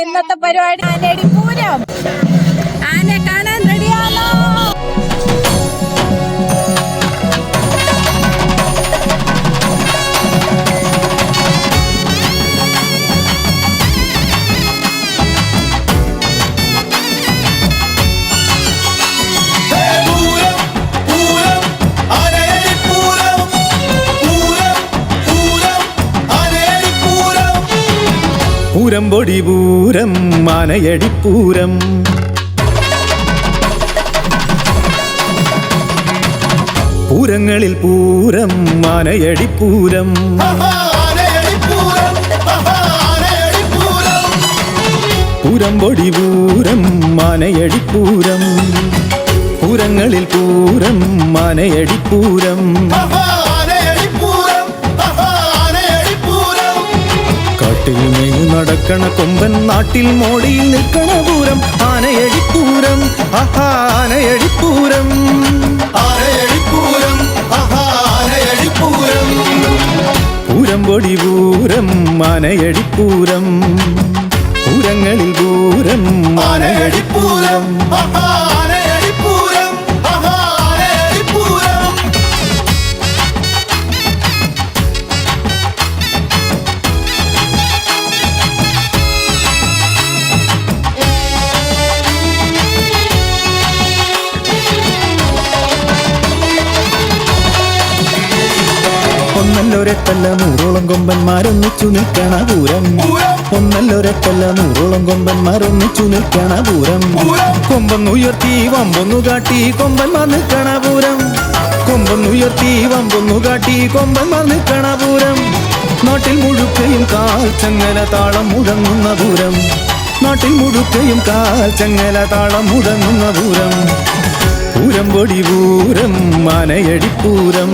ഇന്നത്തെ പരിപാടി ആനയടി പൂരം. ആനെ പൂരം പൊടി പൂരം മനയടിപ്പൂരം. പൂരങ്ങളിൽ പൂരം മനയടിപ്പൂരം. പൂരം പൊടി പൂരം മനയടിപ്പൂരം. പൂരങ്ങളിൽ പൂരം മാനയടിപ്പൂരം. നടക്കണ കൊമ്പൻ നാട്ടിൽ മോടിയിൽ നിൽക്കണ പൂരം ആനയടിപ്പൂരം ആഹാ ആനയടിപ്പൂരം. ആനയടി പൂരം ആഹാ, പൊടി പൂരം മാനയടിപ്പൂരം പൂരങ്ങളിൽ പൂരം ഒന്നല്ലൊരക്കല്ല നൂറോളം കൊമ്പന്മാരൊന്നിച്ചു നിൽക്കണ പൂരം. ഒന്നല്ലൊരത്തല്ല നൂറോളം കൊമ്പന്മാരൊന്നിച്ചു നിൽക്കണ പൂരം. കൊമ്പൊന്നുയർത്തി വമ്പൊന്നു കാട്ടി കൊമ്പന്മാർ നിൽക്കണ പൂരം. കൊമ്പൊന്നുയർത്തി വമ്പൊന്നു കാട്ടി കൊമ്പന്മാർ നിൽക്കണ പൂരം. നാട്ടിൽ മുഴുക്കയും കാൽ ചങ്ങല താളം മുഴങ്ങുന്ന പൂരം. നാട്ടിൽ മുഴുക്കയും കാൽ ചങ്ങല താളം മുഴങ്ങുന്ന പൂരം. പൂരം പൊടി പൂരം മാനയടിപ്പൂരം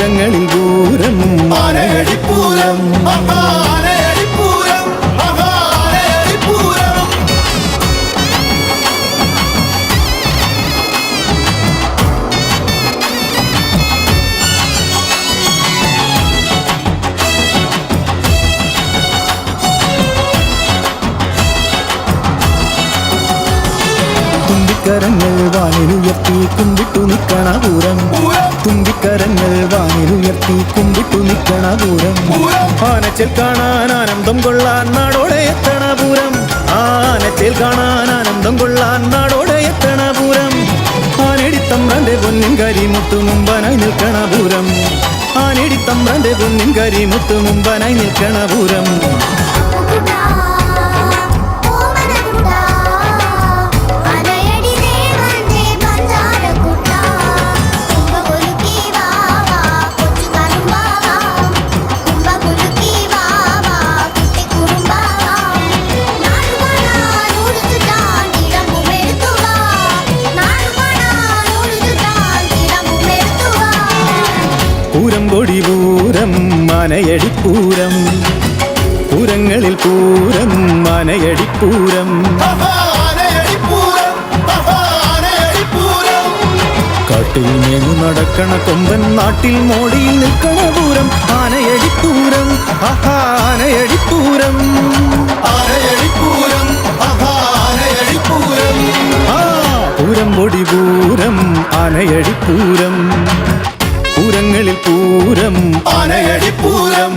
പൂരങ്ങളിൽ പൂരം. ആനയടി പൂരം ആഹാ, ആനയടി പൂരം ആഹാ, ആനയടി പൂരം തുമ്പിക്കരങ്ങൾ വാനിലുയർത്തി കുമ്പിട്ടു നിൽക്കണ പൂരം. തുമ്പിക്കരങ്ങൾ വാനിലുയർത്തി കുമ്പിട്ടു നിൽക്കണ പൂരം. ആനച്ചൽ കാണാൻ ആനന്ദം കൊള്ളാൻ നാടോടെ എത്തണ പൂരം. ആനച്ചൽ കാണാൻ ആനന്ദം കൊള്ളാൻ നാടോടെ എത്തണ പൂരം. ആനടിത്തമ്പ്രന്റെ പൊന്നിൻ കരിമുത്തു മുമ്പനായി നിൽക്കണ പൂരം. ആനടിത്തമ്പ്രന്റെ പൊന്നിൻ കരിമുത്തു മുമ്പനായി നിൽക്കണ പൂരം. പൂരം മനയടിപ്പൂരം പൂരങ്ങളിൽ പൂരം മനയടിപ്പൂരം ആഹാ, ആനയടി പൂരം ആഹാ, കാട്ടിൽ മേഞ്ഞു നടക്കണ കൊമ്പൻ നാട്ടിൽ മോടിയിൽ നിൽക്കണ പൂരം ആനയടിപ്പൂരം. ആഹാ ആനയടിപ്പൂരം. ആനയടിപ്പൂരം പൂരം ആഹാ, ആനയടി പൂരം ആ പൂരം പൊടി പൂരം ആനയടിപ്പൂരം. പൂരങ്ങളിൽ പൂരം. ആനയടി പൂരം